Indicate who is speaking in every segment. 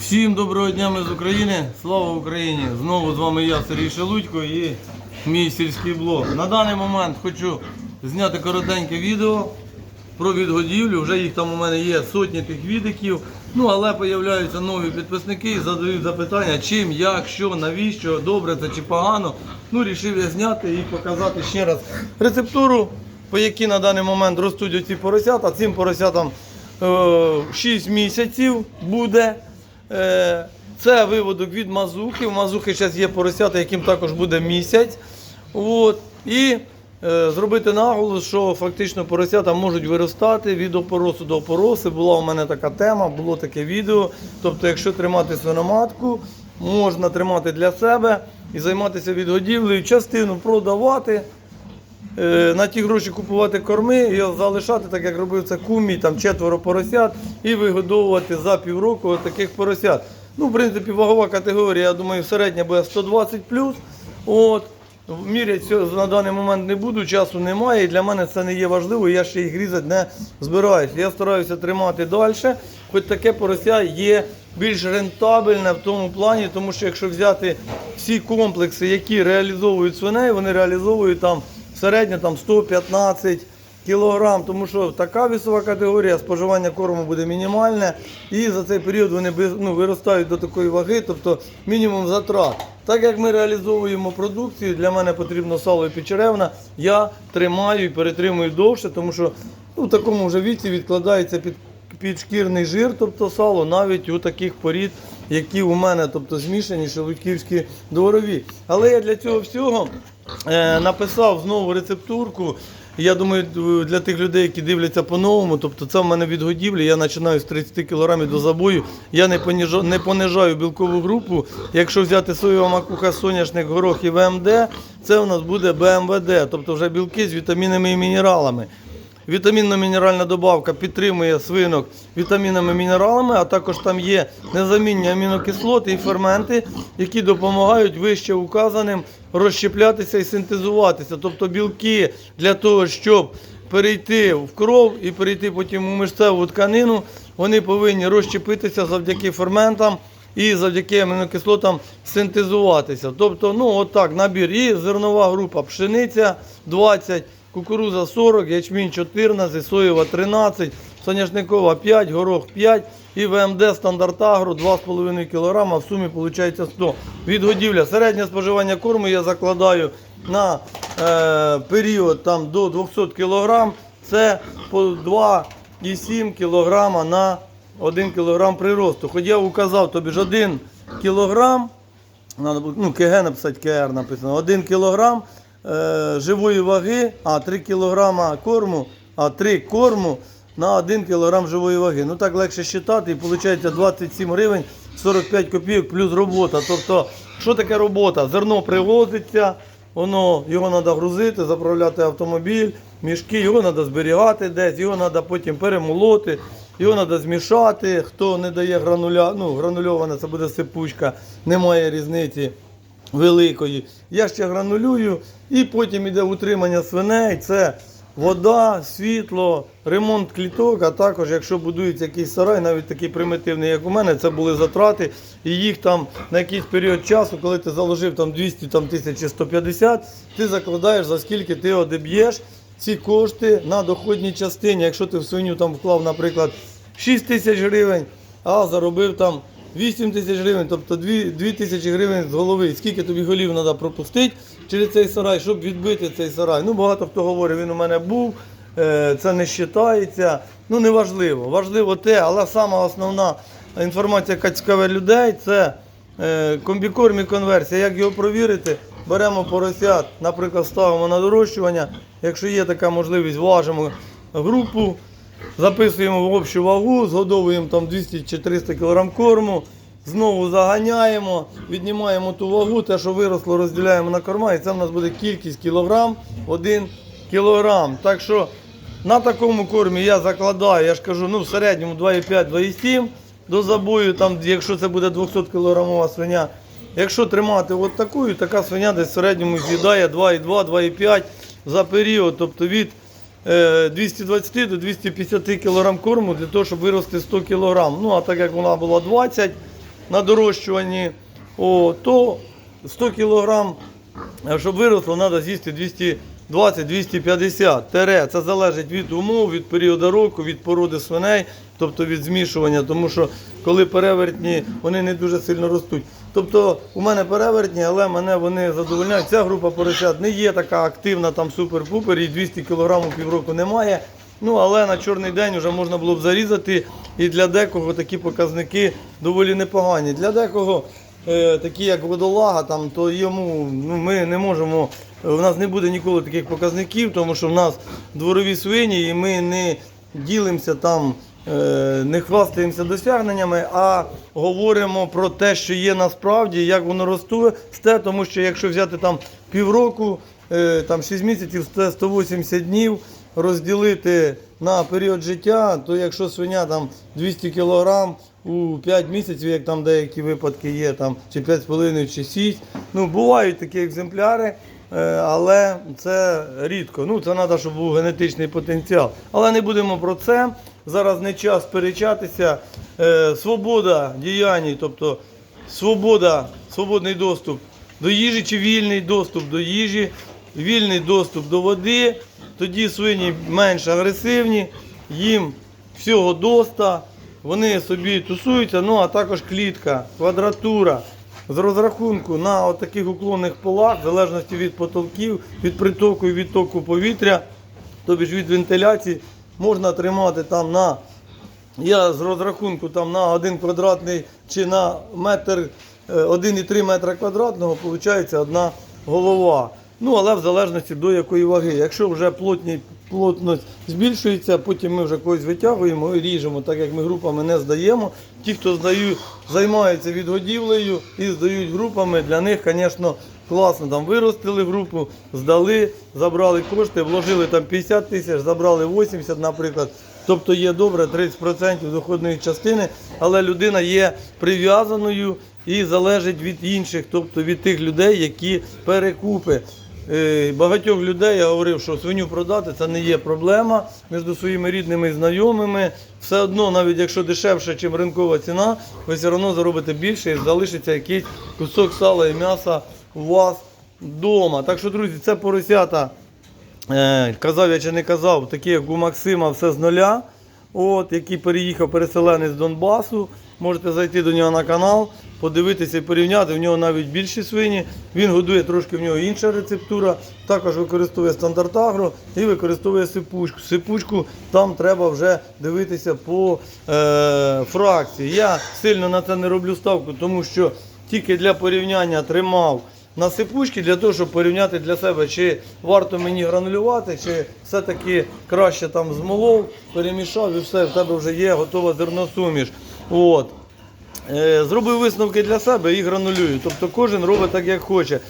Speaker 1: Всім доброго дня ми з України. Слава Україні! Знову з вами я, Сергій Шелудько і мій сільський блог. На даний момент хочу зняти коротеньке відео про відгодівлю. Вже їх там у мене є сотні тих відиків. Ну, але появляються нові підписники і задають запитання, чим, як, що, навіщо, добре це чи погано. Ну, рішив я зняти і показати ще раз рецептуру, по якій на даний момент ростуть оці поросята. Цим поросятам е, 6 місяців буде. Е, Це виводок від мазухи. У мазухи зараз є поросята, яким також буде місяць. От. І е, зробити наголос, що фактично поросята можуть виростати від опоросу до опороси. Була у мене така тема, було таке відео. Тобто, якщо тримати свиноматку, можна тримати для себе і займатися відгодівлею, частину продавати. Е, на ті гроші купувати корми і залишати, так як робив це кумій, там четверо поросят, і вигодовувати за півроку таких поросят. Ну, в принципі, вагова категорія, я думаю, середня буде 120 От. Мірять на даний момент не буду, часу немає, і для мене це не є важливо, я ще їх різати не збираюся. Я стараюся тримати далі, хоч таке порося є більш рентабельне в тому плані, тому що якщо взяти всі комплекси, які реалізовують свиней, вони реалізовують там середньо там 115 кілограм, тому що така вісова категорія споживання корму буде мінімальне, і за цей період вони ну, виростають до такої ваги, тобто мінімум затрат. Так як ми реалізовуємо продукцію, для мене потрібно сало і печеревна, я тримаю і перетримую довше, тому що ну, в такому вже віці відкладається під, підшкірний жир, тобто сало, навіть у таких порід, які у мене, тобто змішані шелудьківські дворові. Але я для цього всього е, написав знову рецептурку. Я думаю, для тих людей, які дивляться по-новому, тобто це в мене від годівлі, я починаю з 30 кг до забою. Я не понижаю, не понижаю білкову групу. Якщо взяти соєва макуха, соняшник, горох і ВМД, це у нас буде БМВД, тобто вже білки з вітамінами і мінералами. Вітамінно-мінеральна добавка підтримує свинок вітамінами мінералами, а також там є незамінні амінокислоти і ферменти, які допомагають вище указаним розщеплятися і синтезуватися. Тобто білки для того, щоб перейти в кров і перейти потім у мишцеву тканину, вони повинні розщепитися завдяки ферментам і завдяки амінокислотам синтезуватися. Тобто, ну отак, набір. І зернова група пшениця 20, кукуруза 40, ячмінь 14, соєва 13, соняшникова 5, горох 5 і ВМД стандарт агро 2,5 кг, в сумі виходить 100. Відгодівля. Середнє споживання корму я закладаю на е, період там, до 200 кг. Це по 2,7 кг на 1 кг приросту. Хоч я указав тобі ж 1 кг, ну, КГ написати, КР написано, 1 кг е, живої ваги, а 3 кг корму, а 3 корму на 1 кг живої ваги. Ну так легше считати і виходить 27 гривень 45 копійок плюс робота. Тобто, що таке робота? Зерно привозиться, воно, його треба грузити, заправляти автомобіль, мішки, його треба зберігати десь, його треба потім перемолоти, його треба змішати. Хто не дає грануля, ну, гранульоване, це буде сипучка, немає різниці великої. Я ще гранулюю і потім іде утримання свиней. Це вода, світло, ремонт кліток, а також, якщо будується якийсь сарай, навіть такий примітивний, як у мене, це були затрати. І їх там на якийсь період часу, коли ти заложив там 200 там, тисяч чи 150, ти закладаєш, за скільки ти одеб'єш ці кошти на доходній частині. Якщо ти в свиню там вклав, наприклад, 6 тисяч гривень, а заробив там 8 тисяч гривень, тобто 2, 2 тисячі гривень з голови. Скільки тобі голів треба пропустити через цей сарай, щоб відбити цей сарай. Ну, багато хто говорить, він у мене був, е, це не вважається. Ну, не важливо. Те, але сама основна інформація, яка цікавить людей, це е, комбікорм і конверсія. Як його провірити? Беремо поросят, наприклад, ставимо на дорощування. Якщо є така можливість, важимо групу. Записуємо в общу вагу, згодовуємо там 200 чи 300 кг корму, знову заганяємо, віднімаємо ту вагу, те, що виросло, розділяємо на корма, і це в нас буде кількість кілограм 1 кілограм. Так що на такому кормі я закладаю, я ж кажу, ну в середньому 2,5-2,7 до забою, там, якщо це буде 200 кілограмова свиня, Якщо тримати от такою, така свиня десь в середньому з'їдає 2,2-2,5 за період, тобто від 220 до 250 кг корму для того, щоб вирости 100 кг. Ну а так як вона була 20 на дорощуванні, о, то 100 кг, щоб виросло, треба з'їсти 220-250 тере. Це залежить від умов, від періоду року, від породи свиней, тобто від змішування, тому що коли перевертні, вони не дуже сильно ростуть. Тобто у мене перевертні, але мене вони задовольняють. Ця група поросят не є така активна, там супер-пупер, і 200 кг півроку немає. Ну, але на чорний день вже можна було б зарізати, і для декого такі показники доволі непогані. Для декого, е, такі як водолага, там, то йому ну, ми не можемо, у нас не буде ніколи таких показників, тому що в нас дворові свині, і ми не ділимося там, е, не хвастаємося досягненнями, а говоримо про те, що є насправді, як воно росте, тому що якщо взяти там півроку, е, там 6 місяців, це 180 днів розділити на період життя, то якщо свиня там 200 кг у 5 місяців, як там деякі випадки є, там чи 5,5 чи 6, ну бувають такі екземпляри. е, Але це рідко. Ну, це треба, щоб був генетичний потенціал. Але не будемо про це. Зараз не час сперечатися. Е, Свобода діянь, тобто свобода, свободний доступ до їжі чи вільний доступ до їжі, вільний доступ до води. Тоді свині менш агресивні, їм всього доста, вони собі тусуються, ну а також клітка, квадратура. З розрахунку на таких уклонних полах, в залежності від потолків, від притоку і відтоку повітря, тобі ж від вентиляції, можна тримати там на я з розрахунку там на один квадратний чи на метр е, 1,3 метра квадратного виходить одна голова. Ну, але в залежності до якої ваги. Якщо вже плотні, плотність збільшується, потім ми вже когось витягуємо і ріжемо, так як ми групами не здаємо. Ті, хто здаю, займаються відгодівлею і здають групами, для них, звісно, класно. Там виростили групу, здали, забрали кошти, вложили там 50 тисяч, забрали 80, наприклад. Тобто є добре 30% доходної частини, але людина є прив'язаною і залежить від інших, тобто від тих людей, які перекупи. Е, Багатьох людей я говорив, що свиню продати це не є проблема між своїми рідними і знайомими. Все одно, навіть якщо дешевше, ніж ринкова ціна, ви все одно заробите більше і залишиться якийсь кусок сала і м'яса у вас вдома. Так що, друзі, це поросята. Е, казав я чи не казав, такі як у Максима все з нуля, от, який переїхав переселенець з Донбасу. Можете зайти до нього на канал, подивитися і порівняти. В нього навіть більші свині. Він годує трошки в нього інша рецептура. Також використовує стандарт агро і використовує сипучку. Сипучку там треба вже дивитися по е, фракції. Я сильно на це не роблю ставку, тому що тільки для порівняння тримав на сипучки для того, щоб порівняти для себе, чи варто мені гранулювати, чи все-таки краще там змолов, перемішав і все, в тебе вже є готова зерносуміш. От. Е, Зробив висновки для себе і гранулюю. Тобто кожен робить так, як хоче.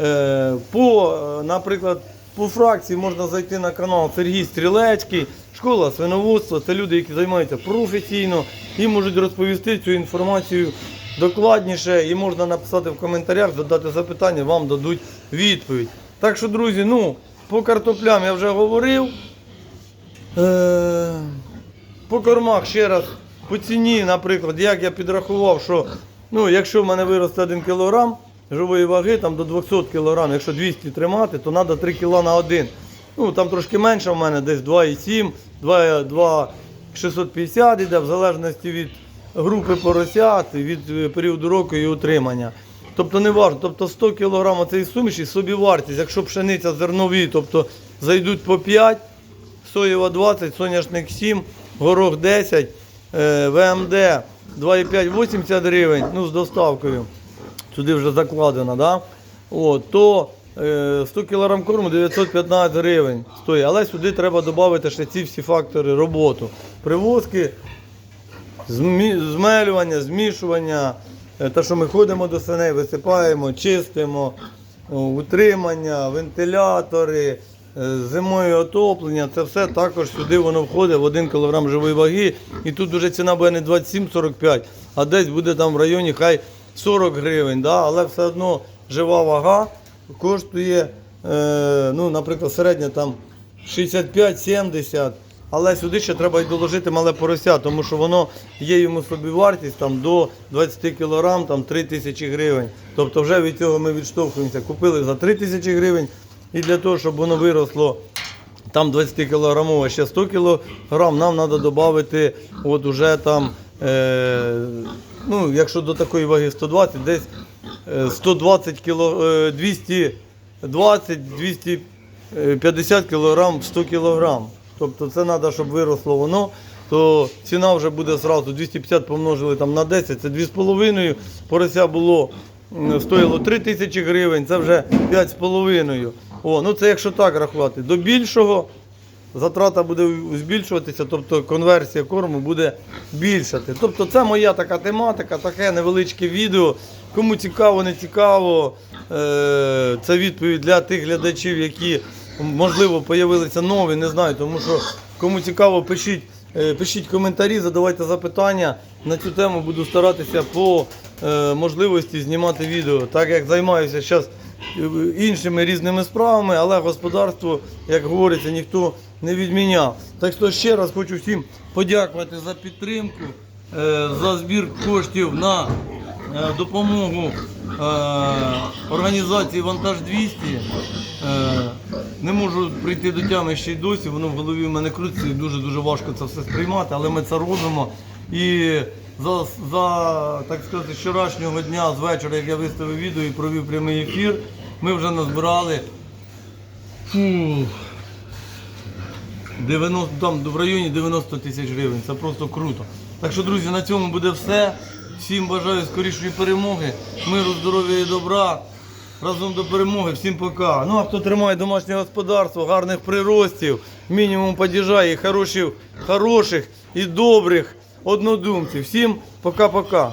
Speaker 1: Е, По, е, наприклад, по фракції можна зайти на канал Сергій Стрілецький, школа свиноводства. Це люди, які займаються професійно і можуть розповісти цю інформацію докладніше. І можна написати в коментарях, задати запитання, вам дадуть відповідь. Так що, друзі, ну, по картоплям я вже говорив. По кормах ще раз по ціні, наприклад, як я підрахував, що ну, якщо в мене виросте 1 кг живої ваги там до 200 кг, якщо 200 тримати, то треба 3 кг на 1. Ну, там трошки менше в мене, десь 2,7, 2, 2 650 в залежності від групи поросят, від е, періоду року і утримання. Тобто не важно, тобто 100 кг цієї суміші собівартість, якщо пшениця зернові, тобто зайдуть по 5, соєва 20, соняшник 7, горох 10, е, ВМД 2,5-80 гривень, ну з доставкою. Сюди вже закладено, да? От, то е, 100 кг корму 915 гривень стоїть. Але сюди треба додати ще ці всі фактори роботу. Привозки, змелювання, змішування, е, те, що ми ходимо до свиней, висипаємо, чистимо, утримання, вентилятори, е, зимою отоплення, це все також сюди воно входить в 1 кг живої ваги. І тут вже ціна буде не 27,45, а десь буде там в районі хай 40 гривень, да? але все одно жива вага коштує, е, ну, наприклад, середня там 65-70. Але сюди ще треба й доложити мале порося, тому що воно є йому собівартість там, до 20 кг, там 3 тисячі гривень. Тобто вже від цього ми відштовхуємося. Купили за 3 тисячі гривень і для того, щоб воно виросло там 20 кілограмова, ще 100 кілограм, нам треба додати от уже там, е, ну, якщо до такої ваги 120, десь е, 120 кіло, е, 220, 250 кілограм в 100 кілограм. Тобто це треба, щоб виросло воно, то ціна вже буде зразу 250 помножили там на 10, це 2,5. Порося було стоїло 3 тисячі гривень, це вже 5,5. О, ну це якщо так рахувати. До більшого затрата буде збільшуватися, тобто конверсія корму буде більшати. Тобто це моя така тематика, таке невеличке відео. Кому цікаво, не цікаво, е, це відповідь для тих глядачів, які можливо появилися нові, не знаю, тому що кому цікаво, пишіть, е, пишіть коментарі, задавайте запитання. На цю тему буду старатися по е, можливості знімати відео, так як займаюся зараз іншими різними справами, але господарство, як говориться, ніхто не відміняв. Так що ще раз хочу всім подякувати за підтримку, е, за збір коштів на е, допомогу е, організації Вантаж 200. Е, Не можу прийти до тями ще й досі, воно в голові в мене крутиться і дуже-дуже важко це все сприймати, але ми це робимо. І за, за так сказати, вчорашнього дня, з вечора, як я виставив відео і провів прямий ефір, ми вже назбирали фу, 90, там в районі 90 тисяч гривень. Це просто круто. Так що, друзі, на цьому буде все. Всім бажаю скорішої перемоги, миру, здоров'я і добра. Разом до перемоги, всім пока. Ну а хто тримає домашнє господарство, гарних приростів, мінімум падіжа і хороших, хороших і добрих однодумців. Всім пока-пока.